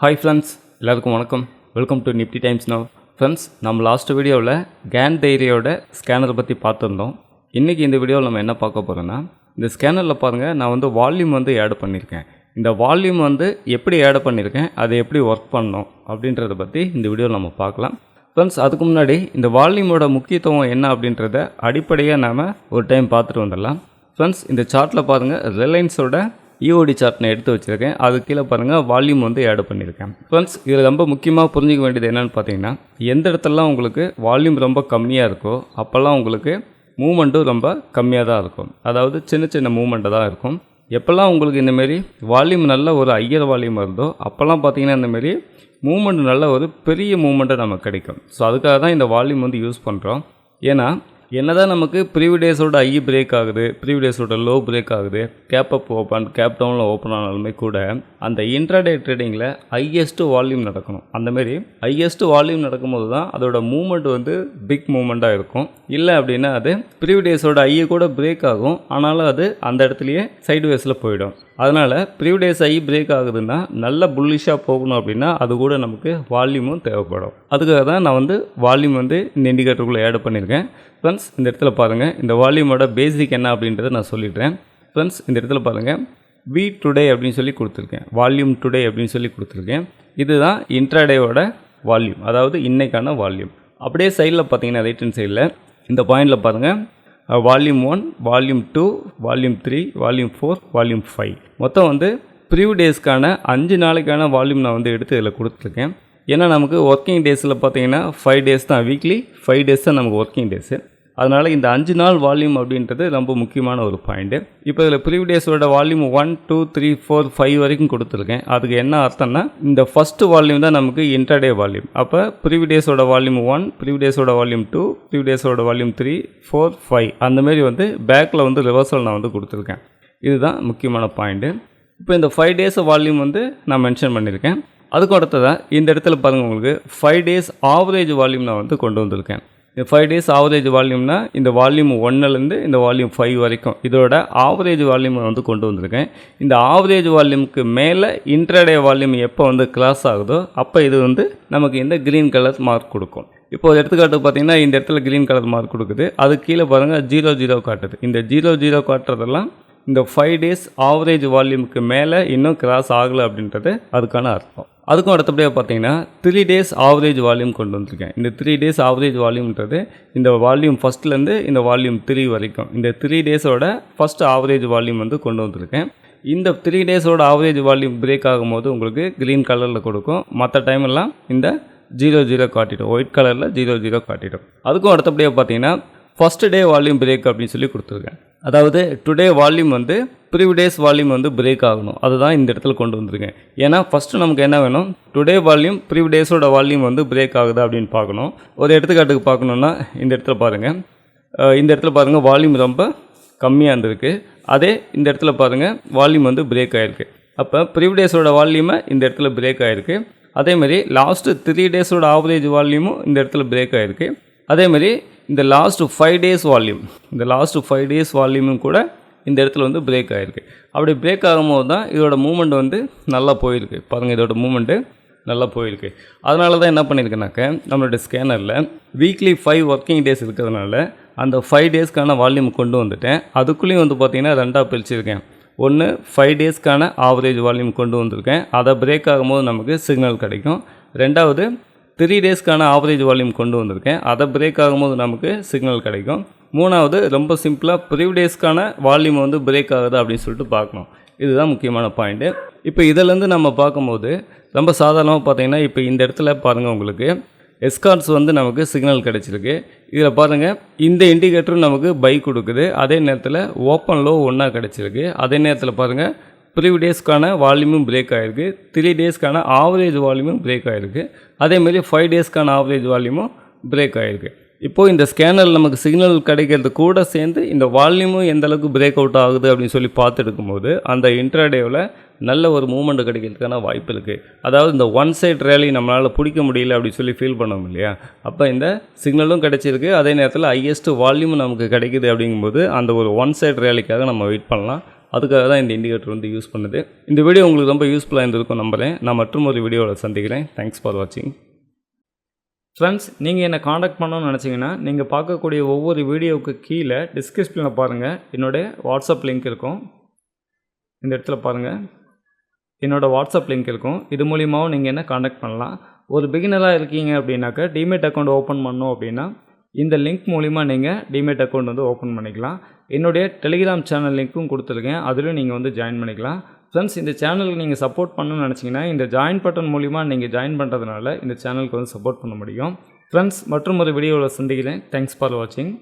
Hi friends எல்லாருக்கும் வணக்கம். Welcome to Nifty Times Now friends நம்ம லாஸ்ட் வீடியோவில் கேன் தைரியோட ஸ்கேனரை பற்றி பார்த்துருந்தோம். இன்றைக்கி இந்த வீடியோவில் நம்ம என்ன பார்க்க போகிறோன்னா இந்த ஸ்கேனரில் பாருங்கள் நான் வந்து வால்யூம் வந்து ஆட் பண்ணியிருக்கேன் இந்த வால்யூம் வந்து எப்படி ஆட் பண்ணியிருக்கேன் அதை எப்படி ஒர்க் பண்ணணும் அப்படின்றத பற்றி இந்த வீடியோவில் நம்ம பார்க்கலாம். ஃப்ரெண்ட்ஸ் அதுக்கு முன்னாடி இந்த வால்யூமோட முக்கியத்துவம் என்ன அப்படின்றத அடிப்படையாக நாம் ஒரு டைம் பார்த்துட்டு வந்துடலாம். ஃப்ரெண்ட்ஸ் இந்த சார்ட்டில் பாருங்கள் ரிலையன்ஸோட இஓடி சார்ட் நான் எடுத்து வச்சுருக்கேன். அது கீழே பாருங்கள் வால்யூம் வந்து ஆட் பண்ணியிருக்கேன். ஃப்ரெண்ட்ஸ் இதில் ரொம்ப முக்கியமாக புரிஞ்சிக்க வேண்டியது என்னென்னு பார்த்தீங்கன்னா எந்த இடத்துலலாம் உங்களுக்கு வால்யூம் ரொம்ப கம்மியாக இருக்கோ அப்போல்லாம் உங்களுக்கு மூமெண்ட்டும் ரொம்ப கம்மியாக தான் இருக்கும். அதாவது சின்ன சின்ன மூமெண்ட்டு தான் இருக்கும். எப்போல்லாம் உங்களுக்கு இந்தமாரி வால்யூம் நல்ல ஒரு ஐயர் வால்யூம் வருதோ அப்போல்லாம் பார்த்தீங்கன்னா இந்தமாரி மூமெண்ட் நல்ல ஒரு பெரிய மூமெண்ட்டை நமக்கு கிடைக்கும். ஸோ அதுக்காக தான் இந்த வால்யூம் வந்து யூஸ் பண்ணுறோம் ஏன்னா என்னதான் நமக்கு ப்ரீவிடேஸோட ஐ பிரேக் ஆகுது ப்ரீவிடேஸோட லோ பிரேக் ஆகுது கேப் அப் ஓப்பன் கேப் டவுனில் ஓப்பன் ஆனாலுமே கூட அந்த இன்ட்ராடே ட்ரேடிங்கில் ஹையஸ்ட்டு வால்யூம் நடக்கணும். அந்தமாரி ஹையஸ்ட்டு வால்யூம் நடக்கும்போது தான் அதோட மூமெண்ட் வந்து பிக் மூமெண்ட்டாக இருக்கும். இல்லை அப்படின்னா அது ப்ரீவிடேஸோட ஐயை கூட பிரேக் ஆகும் ஆனாலும் அது அந்த இடத்துலையே சைடு வேஸில் போயிடும். அதனால் ப்ரீவிடேஸ் ஐ பிரேக் ஆகுதுன்னா நல்ல புல்லிஷாக போகணும் அப்படின்னா அது கூட நமக்கு வால்யூமும் தேவைப்படும். அதுக்காக தான் நான் வந்து வால்யூம் வந்து இந்த இண்டிகேட்டருக்குள்ளே ஆட் பண்ணியிருக்கேன். ஃப்ரெண்ட்ஸ் இந்த இடத்துல பாருங்கள் இந்த வால்யூமோட பேசிக் என்ன அப்படின்றத நான் சொல்லிடுறேன். ஃப்ரெண்ட்ஸ் இந்த இடத்துல பாருங்கள் வி டுடே அப்படின்னு சொல்லி கொடுத்துருக்கேன். வால்யூம் டுடே அப்படின்னு சொல்லி கொடுத்துருக்கேன். இதுதான் இன்ட்ராடேவோட வால்யூம் அதாவது இன்றைக்கான வால்யூம் அப்படியே சைடில் பார்த்தீங்கன்னா ரைட் ஹேண்ட் சைடில் இந்த பாயிண்டில் பாருங்கள் volume one volume two volume three volume four volume five மொத்தம் வந்து ப்ரீவ் டேஸ்க்கான அஞ்சு நாளைக்கான வால்யூம் நான் வந்து எடுத்து இதில் கொடுத்துருக்கேன். ஏன்னா நமக்கு ஒர்க்கிங் டேஸில் பார்த்தீங்கன்னா ஃபைவ் டேஸ் தான் வீக்லி ஃபைவ் டேஸ் தான் நமக்கு ஒர்க்கிங் டேஸு அதனால் இந்த அஞ்சு நாள் வால்யூம் அப்படின்றது ரொம்ப முக்கியமான ஒரு பாயிண்ட்டு இப்போ இதில் prev டேஸோட volume one two three four five வரைக்கும் கொடுத்துருக்கேன். அதுக்கு என்ன அர்த்தம்னா இந்த ஃபஸ்ட்டு வால்யூம் தான் நமக்கு இன்டர்டே வால்யூம் அப்போ ப்ரீவ் டேஸோட வால்யூம் ஒன் ப்ரீவ் டேஸோட வால்யூம் டூ ப்ரீவ் டேஸோட வால்யூம் த்ரீ ஃபோர் ஃபைவ் அந்தமாரி வந்து பேக்கில் வந்து ரிவர்சல் நான் வந்து கொடுத்துருக்கேன். இதுதான் முக்கியமான பாயிண்ட்டு இப்போ இந்த ஃபைவ் டேஸ் வால்யூம் வந்து நான் மென்ஷன் பண்ணியிருக்கேன். அதுக்கு அடுத்ததாக இந்த இடத்துல பாருங்கள் உங்களுக்கு ஃபைவ் டேஸ் ஆவரேஜ் வால்யூம் நான் வந்து கொண்டு வந்திருக்கேன். இந்த ஃபைவ் டேஸ் ஆவரேஜ் வால்யூம்னா இந்த வால்யூம் ஒன்னுலேருந்து இந்த வால்யூம் ஃபைவ் வரைக்கும். இதோட ஆவரேஜ் வால்யூம் வந்து கொண்டு வந்திருக்கேன். இந்த ஆவரேஜ் வால்யூமுக்கு மேலே இன்ட்ராடே வால்யூம் எப்போ வந்து கிளாஸ் ஆகுதோ அப்போ இது வந்து நமக்கு இந்த க்ரீன் கலர் மார்க் கொடுக்கும். இப்போ ஒரு எடுத்துக்காட்டு பார்த்தீங்கன்னா இந்த இடத்துல க்ரீன் கலர் மார்க் கொடுக்குது. அது கீழே பாருங்கள் ஜீரோ ஜீரோ காட்டுது. இந்த ஜீரோ ஜீரோ காட்டுறதெல்லாம் இந்த ஃபைவ் டேஸ் ஆவரேஜ் வால்யூமுக்கு மேலே இன்னும் கிராஸ் ஆகலை அப்படின்றது அதுக்கான அர்த்தம். அதுக்கும் அடுத்தபடியாக பார்த்தீங்கன்னா த்ரீ டேஸ் ஆவரேஜ் வால்யூம் கொண்டு வந்திருக்கேன். இந்த த்ரீ டேஸ் ஆவரேஜ் வால்யூம்ன்றது இந்த வால்யூம் ஃபஸ்ட்லேருந்து இந்த வால்யூம் த்ரீ வரைக்கும். இந்த த்ரீ டேஸோட ஃபஸ்ட் ஆவரேஜ் வால்யூம் வந்து கொண்டு வந்திருக்கேன். இந்த த்ரீ டேஸோட ஆவரேஜ் வால்யூம் பிரேக் ஆகும்போது உங்களுக்கு க்ரீன் கலரில் கொடுக்கும். மற்ற டைமெல்லாம் இந்த ஜீரோ ஜீரோ காட்டிடும். ஒயிட் கலரில் ஜீரோ ஜீரோ காட்டிடும். அதுக்கும் அடுத்தபடியாக பார்த்தீங்கன்னா ஃபஸ்ட் டே வால்யூம் பிரேக் அப்படின்னு சொல்லி கொடுத்துருக்கேன். அதாவது டுடே வால்யூம் வந்து ப்ரீவ் டேஸ் வால்யூம் வந்து பிரேக் ஆகணும். அதுதான் இந்த இடத்துல கொண்டு வந்திருக்கேன். ஏன்னா ஃபஸ்ட்டு நமக்கு என்ன வேணும்? டுடே வால்யூம் ப்ரீவ் டேஸோட வால்யூம் வந்து பிரேக் ஆகுது அப்படின்னு பார்க்கணும். ஒரு எடுத்துக்காட்டுக்கு பார்க்கணுன்னா இந்த இடத்துல பாருங்கள் இந்த இடத்துல பாருங்கள் வால்யூம் ரொம்ப கம்மியாக இருந்திருக்கு. அதே இந்த இடத்துல பாருங்கள் வால்யூம் வந்து பிரேக் ஆகிருக்கு அப்போ ப்ரீவ் டேஸோட வால்யூமை இந்த இடத்துல பிரேக் ஆகிருக்கு அதேமாதிரி லாஸ்ட்டு த்ரீ டேஸோட ஆவரேஜ் வால்யூமும் இந்த இடத்துல பிரேக் ஆகிருக்கு அதேமாதிரி இந்த லாஸ்ட்டு ஃபைவ் டேஸ் வால்யூம் இந்த லாஸ்ட்டு ஃபைவ் டேஸ் வால்யூமும் கூட இந்த இடத்துல வந்து பிரேக் ஆகிருக்கு அப்படி பிரேக் ஆகும்போது தான் இதோட மூமெண்ட் வந்து நல்லா போயிருக்கு. பாருங்கள் இதோட மூமெண்ட்டு நல்லா போயிருக்கு. அதனால தான் என்ன பண்ணியிருக்கேனாக்க நம்மளோட ஸ்கேனரில் வீக்லி ஃபைவ் ஒர்க்கிங் டேஸ் இருக்கிறதுனால அந்த ஃபைவ் டேஸ்க்கான வால்யூம் கொண்டு வந்துட்டேன். அதுக்குள்ளேயும் வந்து பார்த்திங்கன்னா ரெண்டாக பிரிச்சிருக்கேன். ஒன்று ஃபைவ் டேஸ்க்கான ஆவரேஜ் வால்யூம் கொண்டு வந்திருக்கேன். அதை பிரேக் ஆகும்போது நமக்கு சிக்னல் கிடைக்கும். ரெண்டாவது த்ரீ டேஸ்க்கான ஆவரேஜ் வால்யூம் கொண்டு வந்திருக்கேன். அதை பிரேக் ஆகும்போது நமக்கு சிக்னல் கிடைக்கும். மூணாவது ரொம்ப சிம்பிளாக ப்ரீவ் டேஸ்க்கான வால்யூம் வந்து பிரேக் ஆகுது அப்படின்னு சொல்லிட்டு பார்க்கணும். இதுதான் முக்கியமான பாயிண்ட்டு இப்போ இதிலேருந்து நம்ம பார்க்கும்போது ரொம்ப சாதாரணமாக பார்த்தீங்கன்னா இப்போ இந்த இடத்துல பாருங்கள் உங்களுக்கு. எஸ்கார்ட்ஸ் வந்து நமக்கு சிக்னல் கிடச்சிருக்கு. இதில் பாருங்கள் இந்த இண்டிகேட்டரும் நமக்கு பைக் கொடுக்குது. அதே நேரத்தில் ஓப்பன் லோ ஒன்றா கிடச்சிருக்கு. அதே நேரத்தில் பாருங்கள் த்ரீ டேஸ்க்கான வால்யூமும் பிரேக் ஆகிருக்கு த்ரீ டேஸ்க்கான ஆவரேஜ் வால்யூமும் பிரேக் ஆகிருக்கு அதேமாரி ஃபைவ் டேஸ்க்கான ஆவரேஜ் வால்யூமும் பிரேக் ஆகிருக்கு இப்போது இந்த ஸ்கேனர் நமக்கு சிக்னல் கிடைக்கிறது கூட சேர்ந்து இந்த வால்யூமும் எந்த அளவுக்கு பிரேக் அவுட் ஆகுது அப்படின்னு சொல்லி பார்த்துருக்கும் போது அந்த இன்ட்ராடேவில் நல்ல ஒரு மூமெண்ட் கிடைக்கிறதுக்கான வாய்ப்பு இருக்குது அதாவது இந்த ஒன் சைட் ரேலி நம்மளால் பிடிக்க முடியல அப்படின்னு சொல்லி ஃபீல் பண்ணோம் இல்லையா? அப்போ இந்த சிக்னலும் கிடைச்சிருக்கு. அதே நேரத்தில் ஹையஸ்ட் வால்யூமும் நமக்கு கிடைக்குது அப்படிங்கும்போது அந்த ஒரு ஒன் சைட் ரேலிக்காக நம்ம வெயிட் பண்ணலாம். அதுக்காக தான் இந்த இண்டிகேட்டர் வந்து யூஸ் பண்ணுது. இந்த வீடியோ உங்களுக்கு ரொம்ப யூஸ்ஃபுல்லாக இருந்திருக்கும் நம்புறேன். நான் மற்றும் ஒரு வீடியோவில் சந்திக்கிறேன். தேங்க்ஸ் ஃபார் வாட்சிங் ஃப்ரெண்ட்ஸ் நீங்கள் என்னை காண்டாக்ட் பண்ணணும்னு நினச்சிங்கன்னா நீங்கள் பார்க்கக்கூடிய ஒவ்வொரு வீடியோவுக்கு கீழே டிஸ்கிரிப்ஷனில் பாருங்கள் என்னுடைய வாட்ஸ்அப் லிங்க் இருக்கும். இந்த இடத்துல பாருங்கள் என்னோடய வாட்ஸ்அப் லிங்க் இருக்கும். இது மூலியமாகவும் நீங்கள் என்ன காண்டாக்ட் பண்ணலாம். ஒரு பிகினராக இருக்கீங்க அப்படின்னாக்கா டிமேட் அக்கௌண்ட் ஓப்பன் பண்ணோம் அப்படின்னா இந்த லிங்க் மூலிமா நீங்கள் டிமேட் அக்கௌண்ட் வந்து ஓப்பன் பண்ணிக்கலாம். என்னுடைய டெலிகிராம் சேனல் லிங்க்கும் கொடுத்துருக்கேன். அதிலும் நீங்கள் வந்து ஜாயின் பண்ணிக்கலாம். ஃப்ரெண்ட்ஸ் இந்த சேனலுக்கு நீங்கள் சப்போர்ட் பண்ணணும்னு நினச்சிங்கன்னா இந்த ஜாயின் பட்டன் மூலிமா நீங்கள் ஜாயின் பண்ணுறதுனால இந்த சேனலுக்கு வந்து சப்போர்ட் பண்ண முடியும். ஃப்ரெண்ட்ஸ் மற்றும் ஒரு வீடியோவில் சந்திக்கிறேன். தேங்க்ஸ் ஃபார் வாட்சிங்